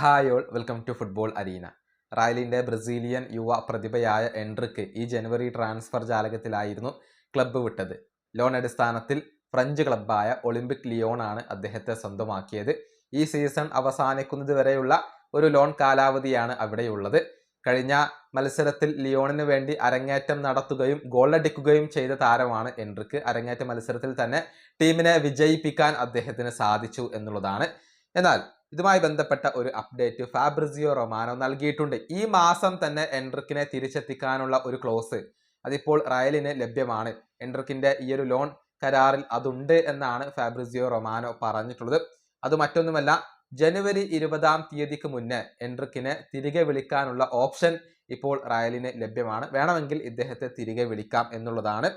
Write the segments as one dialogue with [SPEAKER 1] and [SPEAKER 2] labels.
[SPEAKER 1] Hi all welcome to football arena. റായലിന്റെ Brazilian യുവ പ്രതിഭയായ എൻട്രിക്ക് ഈ ജനുവരി ട്രാൻസ്ഫർ ജാലകത്തിലായിരുന്നു ക്ലബ്ബ് വിട്ടത്. ലോൺ അടിസ്ഥാനത്തിൽ ഫ്രഞ്ച് ക്ലബ്ബായ ഒളിമ്പിക് ലിയോൺ ആണ് അദ്ദേഹത്തെ സ്വന്തമാക്കിയത്. ഈ സീസൺ അവസാനിക്കുന്നത് വരെയുള്ള ഒരു ലോൺ കാലാവധിയാണ് അവിടെയുള്ളത്. കഴിഞ്ഞ മത്സരത്തിൽ ലിയോണിന് വേണ്ടി അരങ്ങേറ്റം നടത്തുകയും ഗോളടിക്കുകയും ചെയ്ത താരമാണ് എൻട്രിക്ക്. അരങ്ങേറ്റ മത്സരത്തിൽ തന്നെ ടീമിനെ വിജയിപ്പിക്കാൻ അദ്ദേഹത്തിന് സാധിച്ചു എന്നുള്ളതാണ്. എന്നാൽ ഇതുമായി ബന്ധപ്പെട്ട ഒരു അപ്ഡേറ്റ് ഫാബ്രിസിയോ റൊമാനോ നൽകിയിട്ടുണ്ട്. ഈ മാസം തന്നെ എൻട്രിക്കിനെ തിരിച്ചെത്തിക്കാനുള്ള ഒരു ക്ലോസ് അതിപ്പോൾ റയലിന് ലഭ്യമാണ്. എൻട്രിക്കിന്റെ ഈ ഒരു ലോൺ കരാറിൽ അതുണ്ട് എന്നാണ് ഫാബ്രിസിയോ റൊമാനോ പറഞ്ഞിട്ടുള്ളത്. അത് മറ്റൊന്നുമല്ല ജനുവരി ഇരുപതാം തീയതിക്ക് മുന്നേ എൻട്രിക്കിനെ തിരികെ വിളിക്കാനുള്ള ഓപ്ഷൻ ഇപ്പോൾ റയലിന് ലഭ്യമാണ്. വേണമെങ്കിൽ ഇദ്ദേഹത്തെ തിരികെ വിളിക്കാം എന്നുള്ളതാണ്.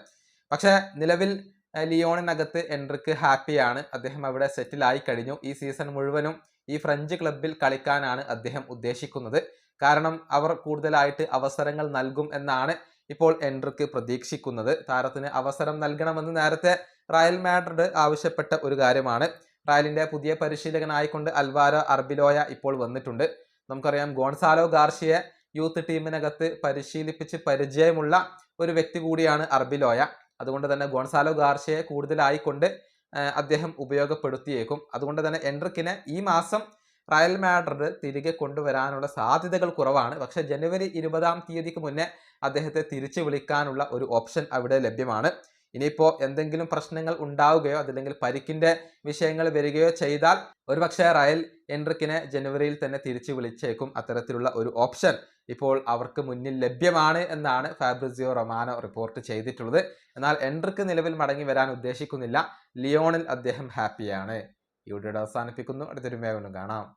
[SPEAKER 1] പക്ഷേ നിലവിൽ ലിയോണിനകത്ത് എൻട്രിക്ക് ഹാപ്പിയാണ്. അദ്ദേഹം അവിടെ സെറ്റിലായി കഴിഞ്ഞു. ഈ സീസൺ മുഴുവനും ഈ ഫ്രഞ്ച് ക്ലബിൽ കളിക്കാനാണ് അദ്ദേഹം ഉദ്ദേശിക്കുന്നത്. കാരണം അവർ കൂടുതലായിട്ട് അവസരങ്ങൾ നൽകും എന്നാണ് ഇപ്പോൾ എൻട്രിക്ക് പ്രതീക്ഷിക്കുന്നത്. താരത്തിന് അവസരം നൽകണമെന്ന് നേരത്തെ റയൽ മാഡ്രിഡ് ആവശ്യപ്പെട്ട ഒരു കാര്യമാണ്. റയലിന്റെ പുതിയ പരിശീലകനായിക്കൊണ്ട് അൽവാരോ അർബിലോയ ഇപ്പോൾ വന്നിട്ടുണ്ട്. നമുക്കറിയാം ഗോൺസാലോ ഗാർഷിയെ യൂത്ത് ടീമിനകത്ത് പരിശീലിപ്പിച്ച് പരിചയമുള്ള ഒരു വ്യക്തി കൂടിയാണ് അർബിലോയ. അതുകൊണ്ട് തന്നെ ഗോൺസാലോ ഗാർഷിയെ കൂടുതലായിക്കൊണ്ട് അദ്ദേഹം ഉപയോഗപ്പെടുത്തിയേക്കും. അതുകൊണ്ട് തന്നെ എൻട്രിക്കിനെ ഈ മാസം റയൽ മാഡ്രിഡ് തിരികെ കൊണ്ടുവരാനുള്ള സാധ്യതകൾ കുറവാണ്. പക്ഷെ ജനുവരി ഇരുപതാം തീയതിക്ക് മുന്നേ അദ്ദേഹത്തെ തിരിച്ചു വിളിക്കാനുള്ള ഒരു ഓപ്ഷൻ അവിടെ ലഭ്യമാണ്. ഇനിയിപ്പോൾ എന്തെങ്കിലും പ്രശ്നങ്ങൾ ഉണ്ടാവുകയോ അതല്ലെങ്കിൽ പരിക്കിന്റെ വിഷയങ്ങൾ വരികയോ ചെയ്താൽ ഒരുപക്ഷെ റയൽ എൻട്രിക്കിനെ ജനുവരിയിൽ തന്നെ തിരിച്ചു വിളിച്ചേക്കും അത്തരത്തിലുള്ള ഒരു ഓപ്ഷൻ. ഇപ്പോൾ അവർക്ക് മുന്നിൽ ലഭ്യമാണ് എന്നാണ് ഫാബ്രിസിയോ റൊമാനോ റിപ്പോർട്ട് ചെയ്തിട്ടുള്ളത്. എന്നാൽ എൻട്രിക്ക് നിലവിൽ മടങ്ങി വരാൻ ഉദ്ദേശിക്കുന്നില്ല. ലിയോണിൽ അദ്ദേഹം ഹാപ്പിയാണ്. ഈ വീഡിയോ അവസാനിപ്പിക്കുന്നു. അടുത്തൊരു വേഗം കാണാം.